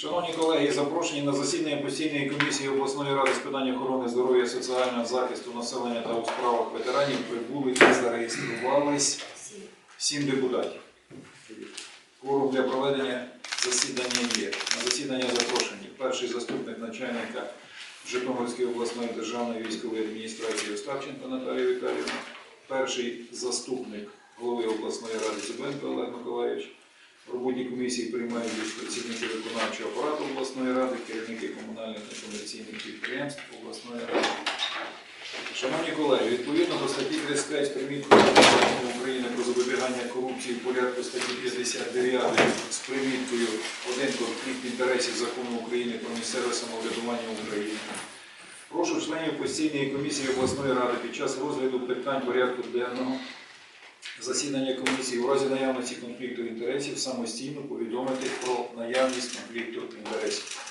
Шановні колеги, запрошені на засідання постійної комісії обласної ради з питань охорони здоров'я, соціального захисту населення та у справах ветеранів прибули і зареєструвались сім депутатів. Кворум для проведення засідання є. На засідання запрошені перший заступник начальника Житомирської обласної державної військової адміністрації Остапченко Наталія Віталіївна, перший заступник голови обласної ради Зубенко Олег Миколаївич. В роботі комісії приймають працівники виконавчого апарату обласної ради, керівники комунальних та комерційних підприємств обласної ради. Шановні колеги, відповідно до статті 35 приміткою України про запобігання корупції в порядку статті 59 з приміткою один конфлікт інтересів закону України про місцеве самоврядування України. Прошу членів постійної комісії обласної ради під час розгляду питань порядку денного засідання комісії у разі наявності конфлікту інтересів самостійно повідомити про наявність конфлікту інтересів.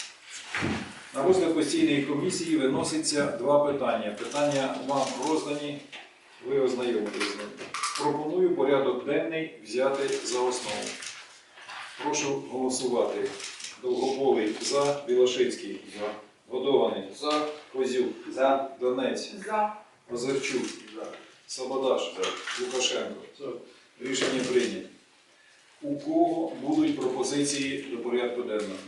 На розгляд постійної комісії виноситься два питання. Питання вам роздані, ви ознайомитесь з ними. Пропоную порядок денний взяти за основу. Прошу голосувати. Довгополий за, Білошицький. За. Годований. За. Козюк. За. Донець. За. Озерчук. Сабадаш. Лукашенко. Рішення прийнято. У кого будуть пропозиції до порядку денного?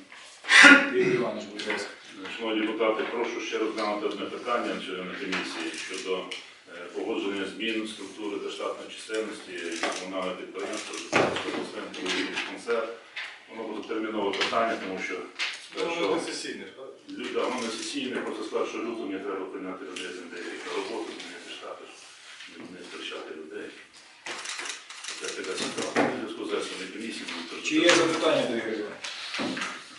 Ігор Іванович, будь ласка. Шановні депутати, прошу ще розглянути одне питання члени комісії щодо е, погодження змін структури та штатної чисельності комунального підприємства концерт. Воно буде термінове питання, тому що воно не сесійне, просто з 1 лютого мені треба прийняти людей з НДР на роботу, змінити штати, щоб не втрачати людей. Це така ситуація. Зв'язку з засобами комісії буде Чи є запитання до Ігоря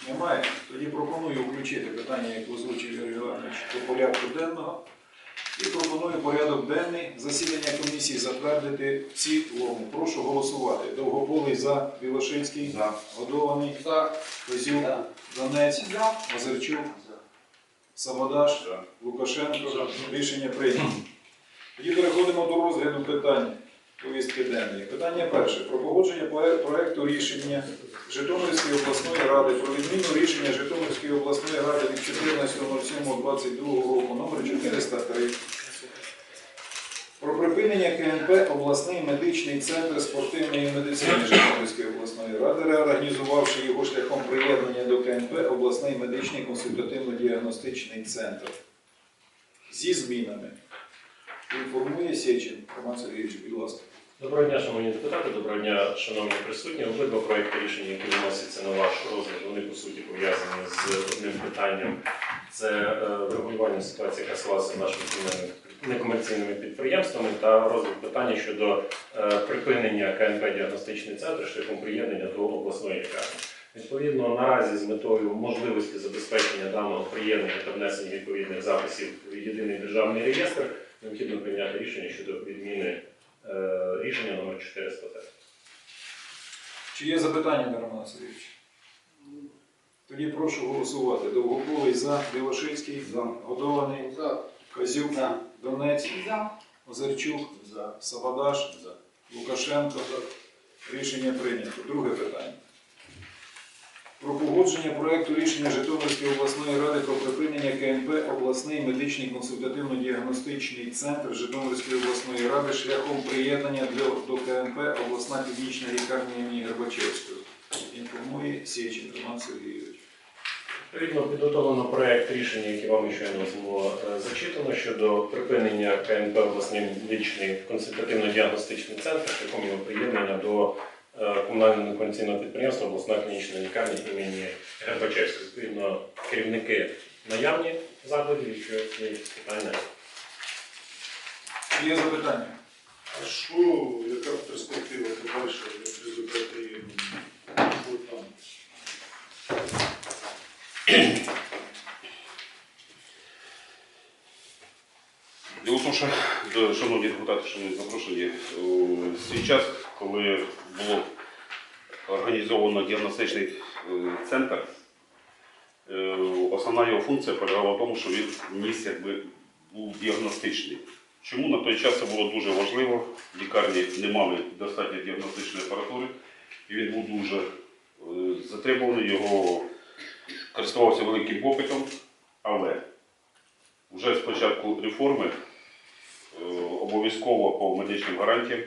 Немає? Тоді пропоную включити питання, яке озвучив Ігор Іванович, до порядку денного. І пропоную порядок денний засідання комісії затвердити в цілому. Прошу голосувати. Довгополий за, Білошинський, За. Годований, За. Козюк, Донець, За. Озерчук, Сабадаш, За. Лукашенко. Рішення прийнято. Тоді переходимо до розгляду питань повістки денної. Питання перше. Про погодження проекту рішення Житомирської обласної ради про відміну рішення Житомирської обласної ради від 14.07.22 року номер 403 про припинення КНП обласний медичний центр спортивної медицини Житомирської обласної ради, реорганізувавши його шляхом приєднання до КНП обласний медичний консультативно-діагностичний центр зі змінами. Інформує Сєчин Роман Сергійович, будь ласка. Доброго дня, шановні депутати, доброго дня, шановні присутні. Обидва проекти рішення, які виносяться на ваш розгляд, вони по суті пов'язані з одним питанням. Це е, врегулювання ситуації, яка склалася з нашими некомерційними підприємствами, та розгляд питання щодо е, припинення КНП діагностичний центр шляхом приєднання до обласної лікарні. Відповідно, наразі з метою можливості забезпечення даного приєднання та внесення відповідних записів в єдиний державний реєстр необхідно прийняти рішення щодо відміни Е, рішення номер 403. Чи є запитання до Романа Сергійовича? Тоді прошу голосувати. Довгополий за, Білошицький, За. Годований, За. Козюк, За. Донець, За. Озерчук, За. Сабадаш, Лукашенко. Рішення прийнято. Друге питання. Про погодження проекту рішення Житомирської обласної ради про припинення КНП обласний медичний консультативно-діагностичний центр Житомирської обласної ради шляхом приєднання до КНП обласна клінічна лікарня імені Горбачевського. Інформує Сєчин Роман Сергійович. Відповідно, підготовлено проект рішення, який вам щойно було е, зачитано щодо припинення КНП обласний медичний консультативно-діагностичний центр шляхом його приєднання до е, комунального некомерційного підприємства обласна клінічна лікарня імені Гербачевського. Відповідно, керівники наявні закладів, якщо є якісь питання. Є запитання? А що, яка перспектива подальша результати там? Діло в тому, що шановні депутати, шановні запрошені, свій час, коли було організовано діагностичний е, центр, е, основна його функція полягала в тому, що він ніс якби був діагностичний. Чому на той час це було дуже важливо? Лікарні не мали достатньо діагностичної апаратури, і він був дуже е, затребуваний, його користувався великим попитом, але вже з початку реформи обов'язково по медичним гарантіям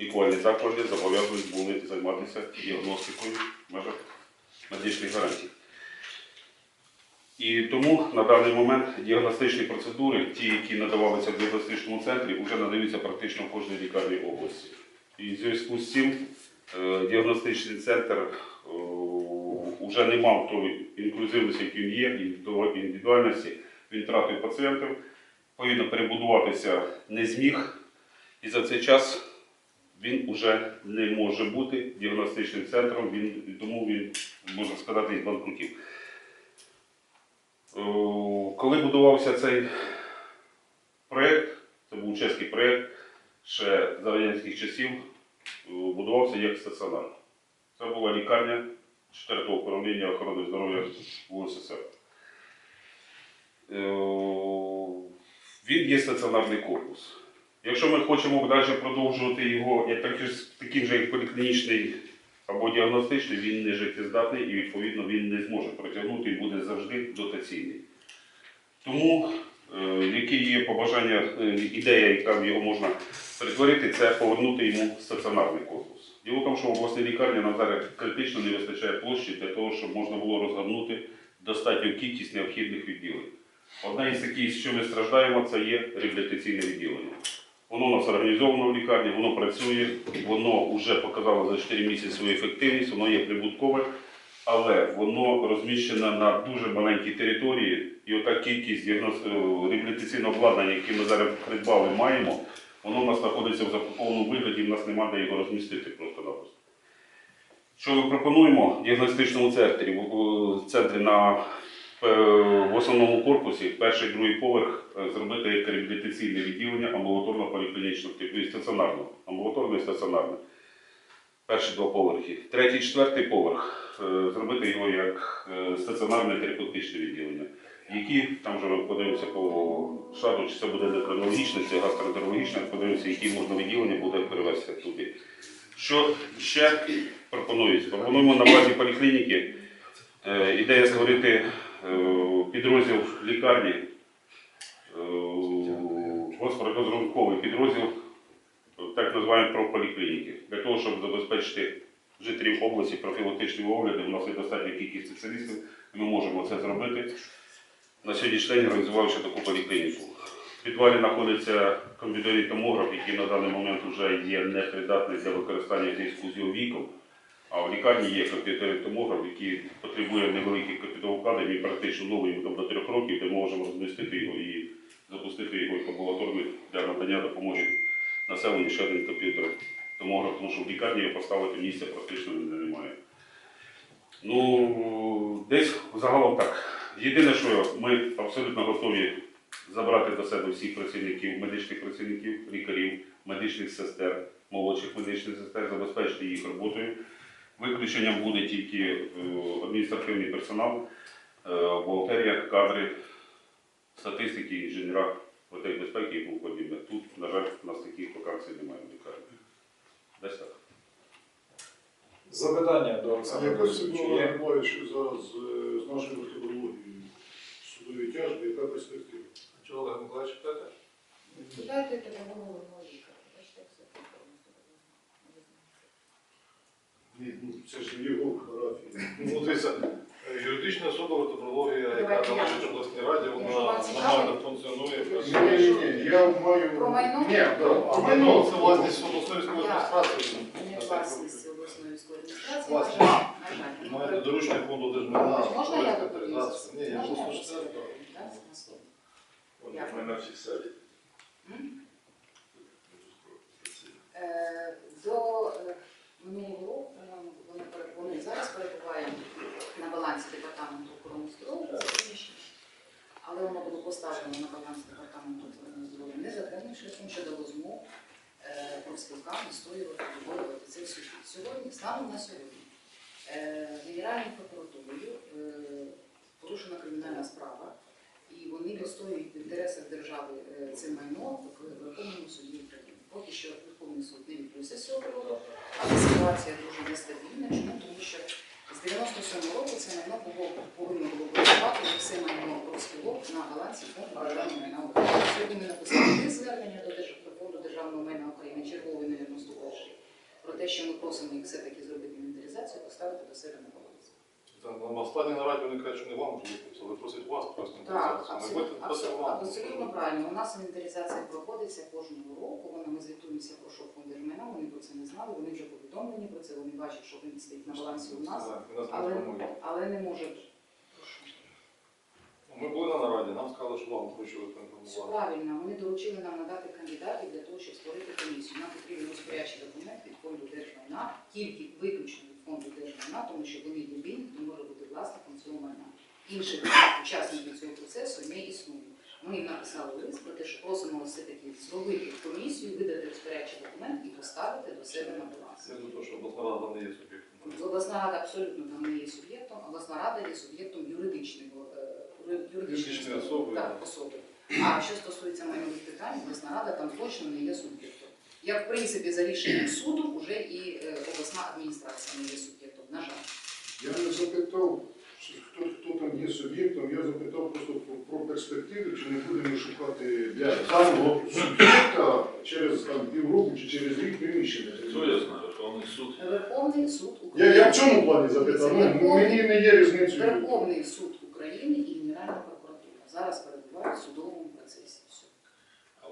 лікувальні заклади зобов'язані були займатися діагностикою в межах медичних гарантій. І тому на даний момент діагностичні процедури, ті, які надавалися в діагностичному центрі, вже надаються практично в кожній лікарні області. І в зв'язку з цим е, діагностичний центр вже не мав тої інклюзивності, яка він є, індивідуальності. Він втратив пацієнтів, відповідно, перебудуватися не зміг. І за цей час він вже не може бути діагностичним центром, він, тому він, можна сказати, із банкрутів. Коли будувався цей проєкт, це був чеський проєкт, ще за радянських часів, будувався як стаціонар. Це була лікарня 4-го управління охорони здоров'я в УССР. Е, Він є стаціонарний корпус. Якщо ми хочемо далі продовжувати його як такий, же як поліклінічний або діагностичний, він не життєздатний і відповідно він не зможе протягнути і буде завжди дотаційний. Тому е, які є побажання, е, ідея, яка його можна перетворити, це повернути йому стаціонарний корпус. Діло в тому, що в обласній лікарні нам зараз критично не вистачає площі для того, щоб можна було розгорнути достатню кількість необхідних відділень. Одна із таких, що ми страждаємо, це є реабілітаційне відділення. Воно у нас організовано в лікарні, воно працює, воно вже показало за 4 місяці свою ефективність, воно є прибуткове, але воно розміщено на дуже маленькій території, і ота кількість е, реабілітаційного обладнання, яке ми зараз придбали, маємо, воно у нас знаходиться в запакованому вигляді, в нас немає де його розмістити просто-напросто. Що ми пропонуємо в діагностичному центрі, центрі на в основному корпусі, перший другий поверх е, зробити як реабілітаційне відділення амбулаторно-поліклінічного типу і стаціонарного, амбулаторне і стаціонарне. Перші два поверхи. Третій, четвертий поверх е, зробити його як е, стаціонарне терапевтичне відділення. Які там вже подивимося по штату, чи це буде нефрологічне, чи гастроентерологічне, подивимося, які можна відділення буде перевести туди. Що ще пропонується? Пропонуємо на базі поліклініки е, ідея створити е, підрозділ лікарні, е, підрозділ, е, так називаємо прополіклініки, для того, щоб забезпечити жителів області профілактичними огляди. У нас є достатня кількість спеціалістів, ми можемо це зробити. На сьогоднішній день організувавши таку поліклініку. В підвалі знаходиться комп'ютерний томограф, який на даний момент вже є непридатний для використання зв'язку з його віком. А в лікарні є комп'ютерний томограф, який потребує невеликих капіталовкладень і практично новий там до трьох років, де ми можемо розмістити його і запустити його як амбулаторний для надання допомоги населенню ще один комп'ютер томограф, тому що в лікарні його поставити місця практично немає. Ну, десь загалом так. Єдине, що ми абсолютно готові забрати до себе всіх працівників, медичних працівників, лікарів, медичних сестер, молодших медичних сестер, забезпечити їх роботою. Виключенням буде тільки е, адміністративний персонал, е, бухгалтерія, кадри, статистики, інженера, готель безпеки і тому подібне. Тут, на жаль, у нас таких вакансій немає в лікарні. Десь так. Запитання до Олександра Борисовича буває, що зараз е, з нашою методологією судові тяжби, яка перспектива? Чого Олег Миколаївич питаєте? Дайте тебе голову лікаря. Бачите, як все Ні, ну, Це ж його парафія. Ну, дивіться, юридична судова таврологія, яка Давайте я. належить обласній раді, Якщо вона вам цікаво. нормально функціонує. Ні, ні, ні, я маю... Про майно? Ні, да, А майно це власність обласної військової Я. адміністрації. Не власність обласної військової адміністрації, на Власність. жаль. На жаль. Маєте доручний фонд держмайна. Можна я інвентаризація. Ні, я Можна просто я читаю. Да, на слово. Вони в мене всі селі. М? Е, До е, минулого року по-моєму, вони, вони зараз перебуває на балансі департаменту охорони здоров'я. Але воно було поставлено на баланс департаменту охорони здоров'я незаконним шляхом, що дало змогу е, профспілкам настоювати, обговорювати це все. Сьогодні, станом на сьогодні, е, Генеральною прокуратурою е, порушена кримінальна справа, і вони відстоюють в інтересах держави е, це майно в Верховному суді України. Поки що Верховний суд не відбувся з цього приводу, але ситуація дуже нестабільна. Чому? Тому що з 97 року це майно було повинно було працювати, і все майно розпілок на балансі фонду державного майна України. Сьогодні ми написали три звернення до фонду державного майна України, черговий, мабуть, наступаючий, про те, що ми просимо їх все-таки зробити інвентаризацію, поставити до себе на там на останній нараді вони кажуть, що не вам вже виписали, просять вас просто Так. Абсолютно, абсолютно, абсолютно правильно. У нас інвентаризація проходиться кожного року. Вона ми звітуємося про що фонд держмайна. Вони про це не знали. Вони вже повідомлені про це. Вони бачать, що він стоїть на балансі у нас, але, але не. Ну, Ми були на нараді, нам сказали, що вам вручили Все правильно. Вони доручили нам надати кандидатів для того, щоб створити комісію. Нам потрібен розпорядчий документ від фонду держмайна, тільки виключно від фонду держмайна, тому що вони єдині, хто може бути власником цього майна. Інших учасників цього процесу не існує. Ми їм написали лист про те, що просимо все-таки зробити комісію, видати розпорядчий документ і поставити до себе на баланс. Я за те, що обласна рада не є суб'єктом. Обласна рада абсолютно там не є суб'єктом, обласна рада є суб'єктом юридичного е, юри- Юридичної юридичної особи. Так, особи. А що стосується майнових питань, обласна рада там точно не є суб'єктом. Як в принципі за рішенням суду вже і е, обласна адміністрація не є суб'єктом, на жаль. Я не запитав, чи хто, хто там є суб'єктом, я запитав просто про, про перспективи, чи не будемо шукати для даного суб'єкта через там, півроку чи через рік приміщення. Хто я знаю, Верховний суд. Верховний суд України. я в цьому плані запитав. Ну, мені не є різницею. Верховний суд України і Генеральна прокуратура зараз перебувають в судовому.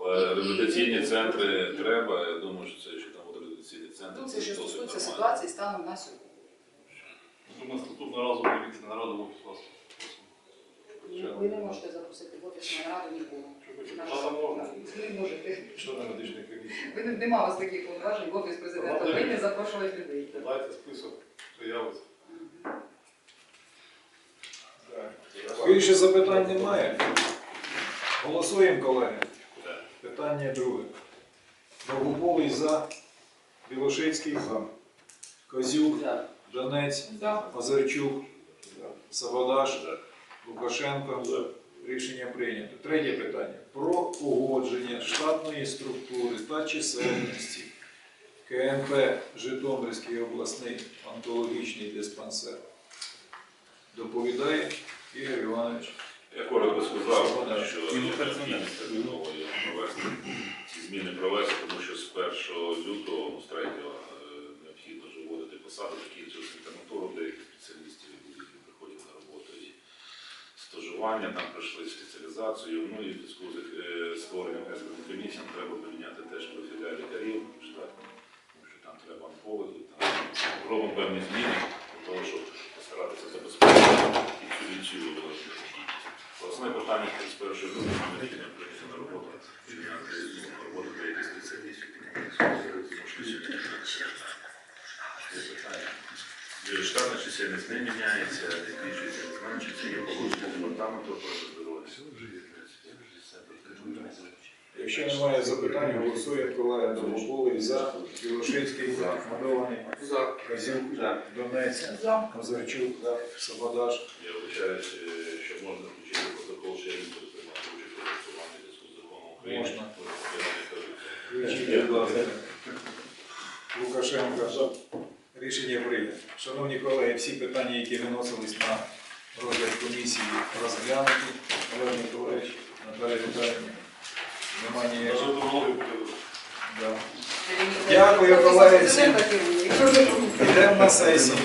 Але реабілітаційні центри треба. Я думаю, що це, що там буде реабілітаційні центри, Ну, це це що досить стосується нормально. ситуації станом на сьогодні. У нас наступного разу вийдете на нараду в офіс вас. Ви не можете запросити в офіс на раду нікого. Що там можна? Не можете. Члени медичної комісії. Ви не- Нема у вас таких повноважень в офіс президента України запрошувати людей. Дайте список, явиться. Більше запитань немає. Голосуємо, колеги. Питання друге. Довгополий за. Білошицький за. Козюк. Донець. Озерчук. Савадаш. Лукашенко. Рішення прийнято. Третє питання. Про погодження штатної структури та чисельності КНП Житомирський обласний онкологічний диспансер. Доповідає Ігор Іванович. Я коротко сказав, що провести ці зміни провести, тому що з 1 лютого, з 3 необхідно вже вводити посади, закінчилися інтернатуру деяких спеціалістів, які приходять на роботу і стажування, там пройшли спеціалізацію. Ну і в зв'язку з е, створенням експертних комісій треба поміняти теж профіля лікарів тому що там треба онкологів, там робимо певні зміни для того, щоб постаратися забезпечити і цю велику. Основне питання з першої групи чиняти роботу деяких спеціалістів. Штатна чисельність не міняється, збільшується, зменшується, є погодження департаменту охорони здоров'я. Якщо немає запитань, голосує колега Довгополий за. Білошицький за. Мадований. За. Козюк. Донець. Озерчук. Савадаш. Я вибачаюсь, що можна включити протокол, що я не буду приймати участь у голосуванні в зв'язку з законом України. Можна. Лукашенко. Рішення прийнято. Шановні колеги, всі питання, які виносились на розгляд комісії, розглянуті. Олег Миколаївич, Наталія Віталіївна. Немає ніяких. Да. Дякую, колеги, всім. Президента на сесію.